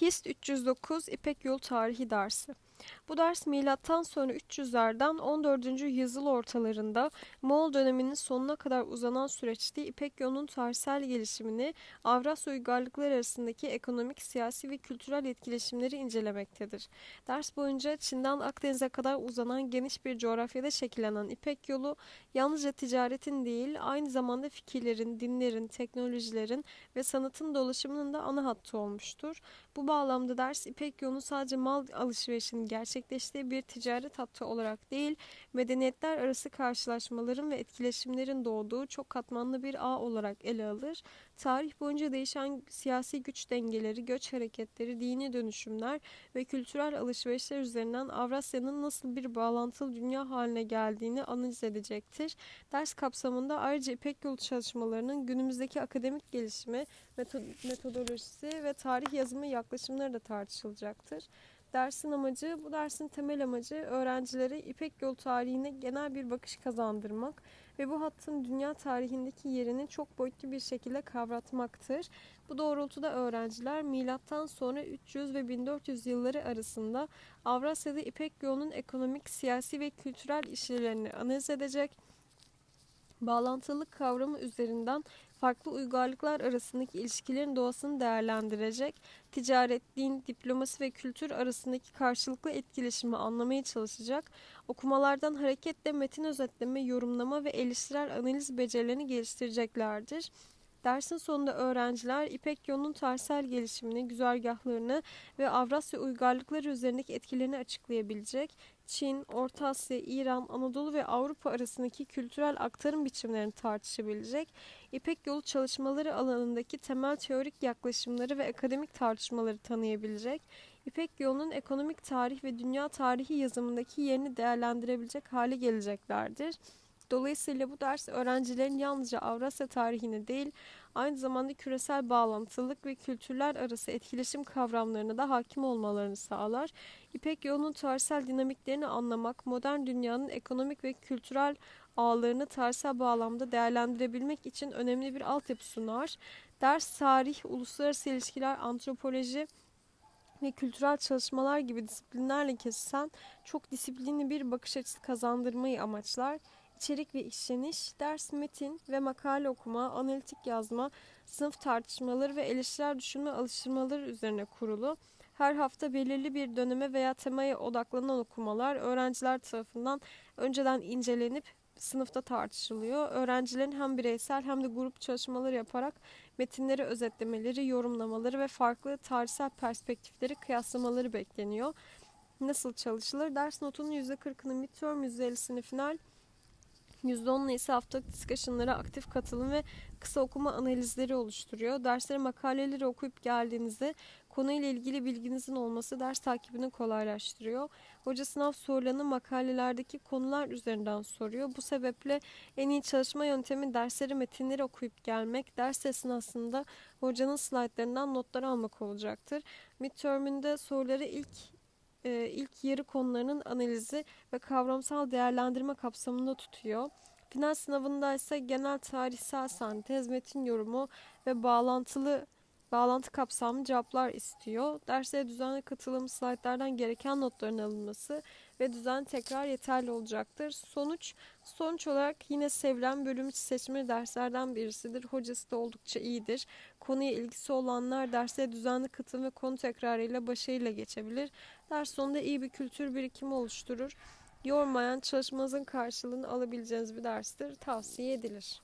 HIST 309 İpek Yolu Tarihi dersi. Bu ders milattan sonra 300'lerden 14. yüzyıl ortalarında Moğol döneminin sonuna kadar uzanan süreçte İpek yolunun tarihsel gelişimini, Avrasya uygarlıkları arasındaki ekonomik, siyasi ve kültürel etkileşimleri incelemektedir. Ders boyunca Çin'den Akdeniz'e kadar uzanan geniş bir coğrafyada şekillenen İpek yolu yalnızca ticaretin değil, aynı zamanda fikirlerin, dinlerin, teknolojilerin ve sanatın dolaşımının da ana hattı olmuştur. Bu bağlamda ders İpek yolunu sadece mal gerçekleştiği bir ticaret hattı olarak değil, medeniyetler arası karşılaşmaların ve etkileşimlerin doğduğu çok katmanlı bir ağ olarak ele alır. Tarih boyunca değişen siyasi güç dengeleri, göç hareketleri, dini dönüşümler ve kültürel alışverişler üzerinden Avrasya'nın nasıl bir bağlantılı dünya haline geldiğini analiz edecektir. Ders kapsamında ayrıca İpek yolu çalışmalarının günümüzdeki akademik gelişimi, metodolojisi ve tarih yazımı yaklaşımları da tartışılacaktır. Dersin amacı, bu dersin temel amacı öğrencilere İpek yolu tarihine genel bir bakış kazandırmak ve bu hattın dünya tarihindeki yerini çok boyutlu bir şekilde kavratmaktır. Bu doğrultuda öğrenciler milattan sonra 300 ve 1400 yılları arasında Avrasya'da İpek yolunun ekonomik, siyasi ve kültürel işlerini analiz edecek, bağlantılılık kavramı üzerinden farklı uygarlıklar arasındaki ilişkilerin doğasını değerlendirecek, ticaret, din, diplomasi ve kültür arasındaki karşılıklı etkileşimi anlamaya çalışacak, okumalardan hareketle metin özetleme, yorumlama ve eleştirel analiz becerilerini geliştireceklerdir. Dersin sonunda öğrenciler İpek yolunun tarihsel gelişimini, güzergahlarını ve Avrasya uygarlıkları üzerindeki etkilerini açıklayabilecek, Çin, Orta Asya, İran, Anadolu ve Avrupa arasındaki kültürel aktarım biçimlerini tartışabilecek, İpek yolu çalışmaları alanındaki temel teorik yaklaşımları ve akademik tartışmaları tanıyabilecek, İpek yolunun ekonomik tarih ve dünya tarihi yazımındaki yerini değerlendirebilecek hale geleceklerdir. Dolayısıyla bu ders öğrencilerin yalnızca Avrasya tarihini değil, aynı zamanda küresel bağlantılılık ve kültürler arası etkileşim kavramlarına da hakim olmalarını sağlar. İpek yolunun tarihsel dinamiklerini anlamak, modern dünyanın ekonomik ve kültürel ağlarını tarihsel bağlamda değerlendirebilmek için önemli bir altyapı sunar. Ders tarih, uluslararası ilişkiler, antropoloji, ve kültürel çalışmalar gibi disiplinlerle kesilen çok disiplinli bir bakış açısı kazandırmayı amaçlar içerik ve işleniş, ders metin ve makale okuma, analitik yazma, sınıf tartışmaları ve eleştirel düşünme alıştırmaları üzerine kurulu. Her hafta belirli bir döneme veya temaya odaklanan okumalar öğrenciler tarafından önceden incelenip sınıfta tartışılıyor. Öğrencilerin hem bireysel hem de grup çalışmaları yaparak metinleri özetlemeleri, yorumlamaları ve farklı tarihsel perspektifleri kıyaslamaları bekleniyor. Nasıl çalışılır? Ders notunun %40'ını midterm, %50'sini final, %10'unu ise haftalık discussion'lara aktif katılım ve kısa okuma analizleri oluşturuyor. Derslere makaleleri okuyup geldiğinizde konuyla ilgili bilginizin olması ders takibini kolaylaştırıyor. Hoca sınav sorularını makalelerdeki konular üzerinden soruyor. Bu sebeple en iyi çalışma yöntemi dersleri metinleri okuyup gelmek, ders esnasında hocanın slaytlarından notlar almak olacaktır. Midterm'ünde soruları ilk e, ilk yarı konularının analizi ve kavramsal değerlendirme kapsamında tutuyor. Final sınavında ise genel tarihsel sentez, metin yorumu ve bağlantılı bağlantı kapsamlı cevaplar istiyor. Derse düzenli katılım, slaytlardan gereken notların alınması ve düzen tekrar yeterli olacaktır. Sonuç sonuç olarak yine sevilen bölüm içi seçmeli derslerden birisidir. Hocası da oldukça iyidir. Konuya ilgisi olanlar derse düzenli katılım ve konu tekrarıyla başarıyla geçebilir. Ders sonunda iyi bir kültür birikimi oluşturur. Yormayan çalışmanızın karşılığını alabileceğiniz bir derstir. Tavsiye edilir.